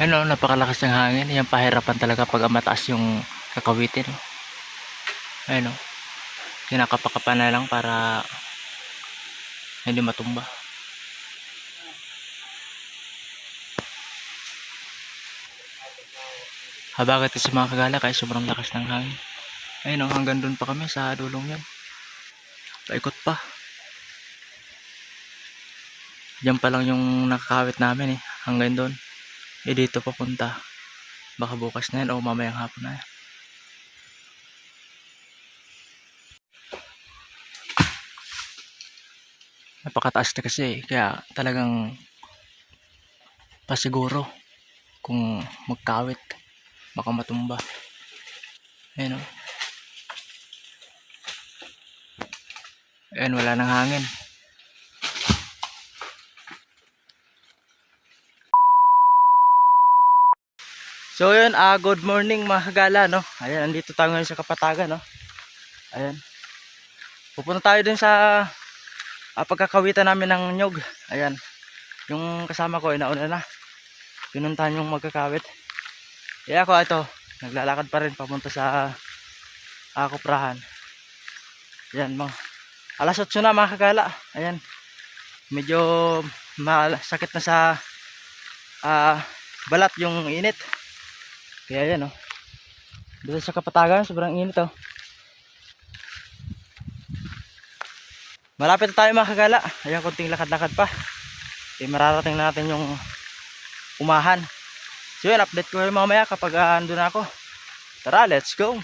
Ano, napakalakas ng hangin. Yan pahirapan talaga pag mataas yung kakawitin. oh. Ayun o. Kinakapakapan na lang para hindi matumba. Habagat kasi mga kagala kaya sobrang lakas ng hangin. Ayun o, hanggang doon pa kami sa dulong yan. Paikot pa. Diyan pa lang yung nakakawit namin eh. Hanggang doon. Eh dito papunta. Baka bukas na yan o mamayang hapon na yan. Napakataas na kasi eh. Kaya talagang pasiguro kung magkawit. Baka matumba. Ayun o. Ayun, wala nang hangin. So yun, ah good morning mga kagala, no? Ayan, andito tayo ngayon sa Kapatagan, no? Ayan. Pupunta tayo dun sa ah, pagkakawitan namin ng nyog. Ayan. Yung kasama ko, inauna na. Pinuntahan yung magkakawit. Kaya ako, ito, naglalakad pa rin papunta sa ah, kuprahan. Ayan, mga alas 8 na mga kagala. Ayan. Medyo masakit na sa ah, balat yung init. Kaya yan oh. Dito sa kapatagan, sobrang init oh. Malapit na tayo mga kagala. Ayan, konting lakad-lakad pa. Eh, mararating na natin yung umahan. So yun, update ko kayo mamaya kapag uh, andun ako. Tara, let's go!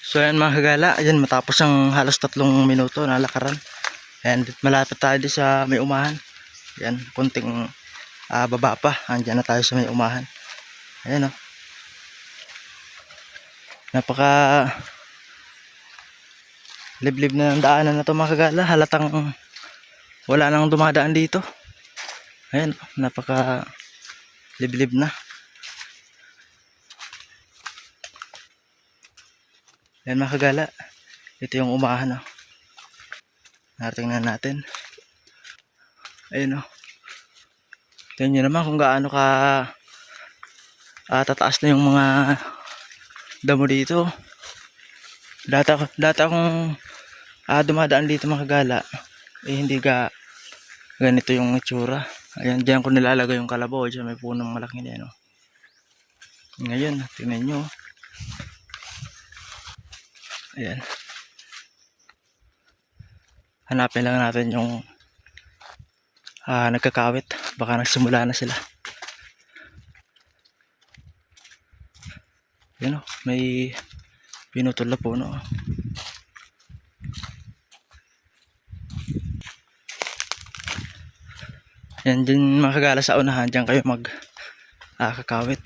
So yan mga kagala, ayan matapos ang halos tatlong minuto na lakaran. Ayan, malapit tayo sa may umahan. Ayan, konting ah, baba pa. Andyan na tayo sa may umahan. Ayan o. Napaka liblib na ng daanan na to mga kagala. Halatang wala nang dumadaan dito. Ayan, napaka liblib na. Ayan mga kagala. Ito yung umahan o. Natingnan natin. Ayun o. Tingnan nyo naman kung gaano ka ah, tataas na yung mga damo dito. Dati, ako- dati akong ah, dumadaan dito mga kagala. Eh hindi ga ganito yung itsura. Ayan, diyan ko nilalagay yung kalabaw. Diyan may punong malaki na yan. Oh. Ngayon, tingnan nyo. Ayan. Hanapin lang natin yung ah, nagkakawit. Baka nagsimula na sila. Yan o, may pinutol na puno. oh. Yan din mga sa unahan, dyan kayo mag ah, kakawit.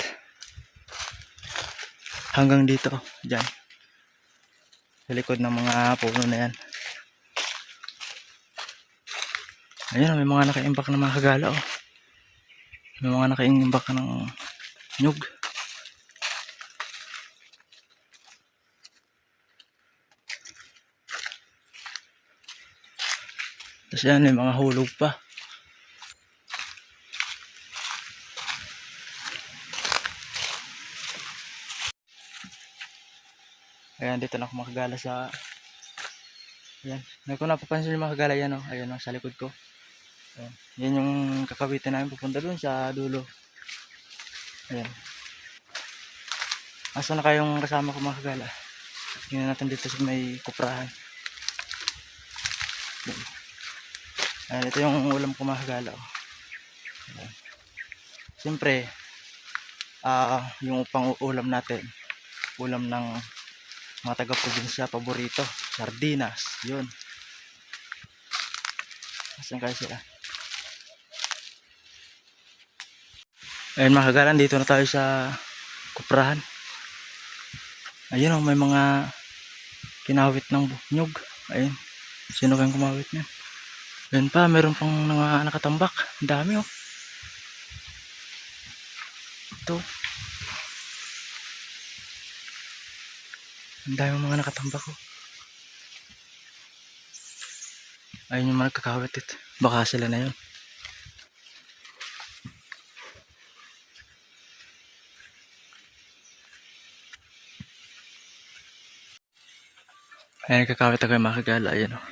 Hanggang dito, dyan. Sa likod ng mga puno na yan. Ayan, may mga nakaimbak na mga kagala oh. May mga nakaimbak ng nyug. Tapos yan, may mga hulog pa. Ayan, dito na ako makagala sa... Ayan. Ngayon ko napapansin yung mga kagala yan, oh. Ayan, oh, sa likod ko. Ayan. Yan yung kakawitin namin pupunta dun sa dulo. Ayan. Asa na kayong kasama ko mga kagala? Tingnan natin dito sa may kuprahan. Ayan. Ayan, ito yung ulam ko mga kagala. oh. Ayan. Siyempre, ah yung pang ulam natin, ulam ng mga taga-probinsya, paborito, sardinas, yun. Asan kayo sila? Ayun mga dito na tayo sa kuprahan. Ayun oh, may mga kinawit ng nyug. Ayun. Sino kayong kumawit niyan? Doon pa, meron pang mga nakatambak. Ang dami oh. Ito. Ang dami mga nakatambak oh. Ayun yung mga nagkakawit it. Baka sila na yun. Ayun, nagkakawit ako yung makagala. Ayun oh.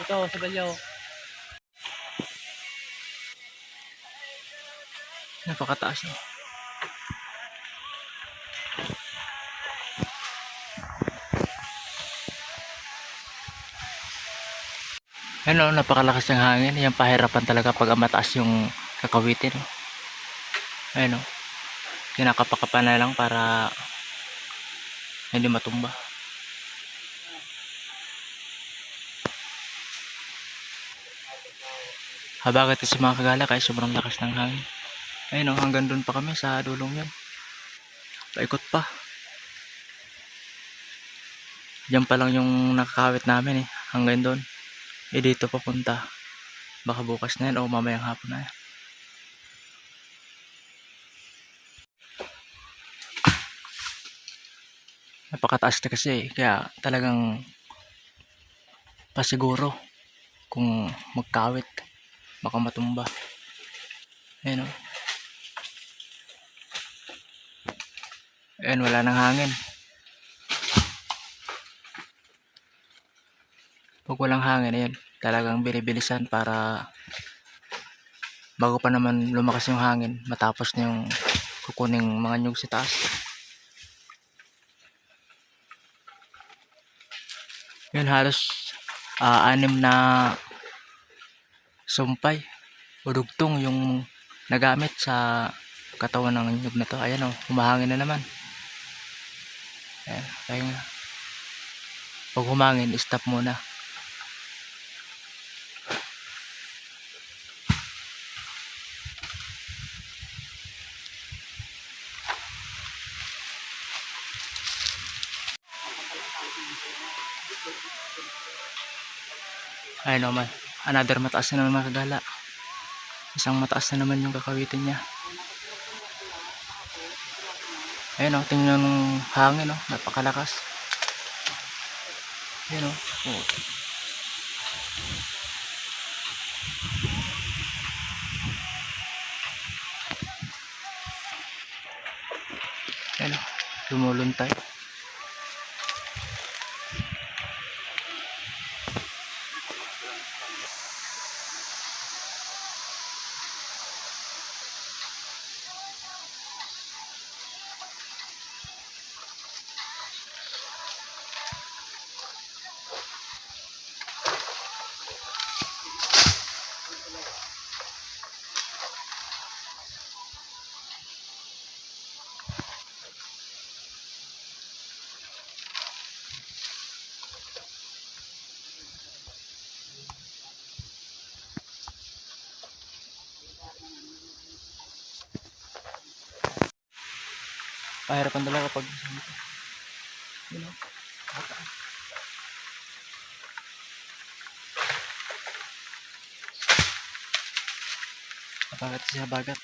Ito, sa balyaw. Napakataas no. Ano, napakalakas ng hangin. Yan pahirapan talaga pag mataas yung kakawitin. No? Ayun o. Kinakapakapa na lang para hindi matumba. Habagat kasi mga kagala kaya sobrang lakas ng hangin. Ayun o, hanggang doon pa kami sa dulong yan. Paikot pa. Diyan pa lang yung nakakawit namin eh. Hanggang doon. Eh dito papunta. Baka bukas na yan o mamayang hapon na yan. Napakataas na kasi eh. Kaya talagang pasiguro kung magkawit baka matumba. Ayun o. Ayan, wala nang hangin. Pag walang hangin, ayan, talagang binibilisan para bago pa naman lumakas yung hangin, matapos na yung kukuning mga nyug sa taas. Yun, halos ah, anim na sumpay o dugtong yung nagamit sa katawan ng nyug na to. Ayan o, humahangin na naman. Ayan, kaya. Pag humangin, stop muna. Ayun naman. Another mataas na naman mga kagala. Isang mataas na naman yung kakawitin niya. Ayun o, tingnan ng hangin o, napakalakas. Ayun o. Oh. Ayun o, lumuluntay. Pahirapan talaga pag you know, Bagat siya bagat.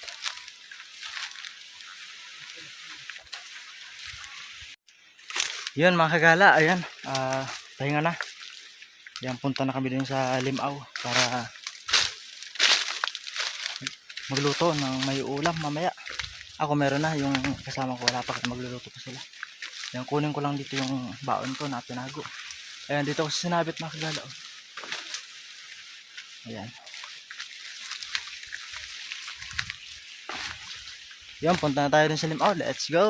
Yun mga kagala, ayan. ah, pahinga na. Yan, punta na kami din sa Limaw para magluto ng may ulam mamaya. Ako meron na, yung kasama ko wala pa kasi magluluto pa sila. Yan, kunin ko lang dito yung baon ko na tinago. Ayan, dito ko sinabit mga kagala. oh. Ayan. Yan, punta na tayo din sa Limaw. Let's go!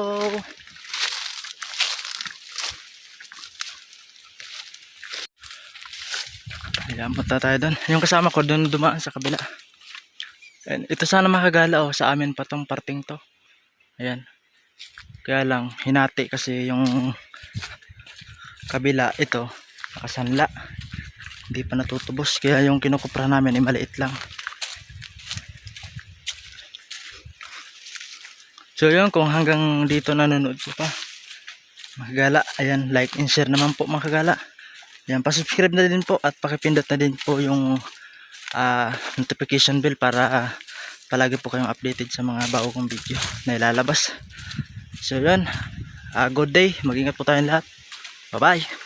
Ayan, punta tayo doon. Yung kasama ko doon dumaan sa kabila. Ayan, ito sana makagala oh, sa amin pa tong parting to. Ayan. Kaya lang, hinati kasi yung kabila ito, nakasanla. Hindi pa natutubos. Kaya yung kinukupra namin ay maliit lang. So yun, kung hanggang dito nanonood ko pa. Makagala, ayan, like and share naman po mga kagala. Yan, pasubscribe na din po at pakipindot na din po yung ah, notification bell para ah, palagi po kayong updated sa mga bago kong video na ilalabas. So yun, ah, good day, mag-ingat po tayong lahat. Bye-bye!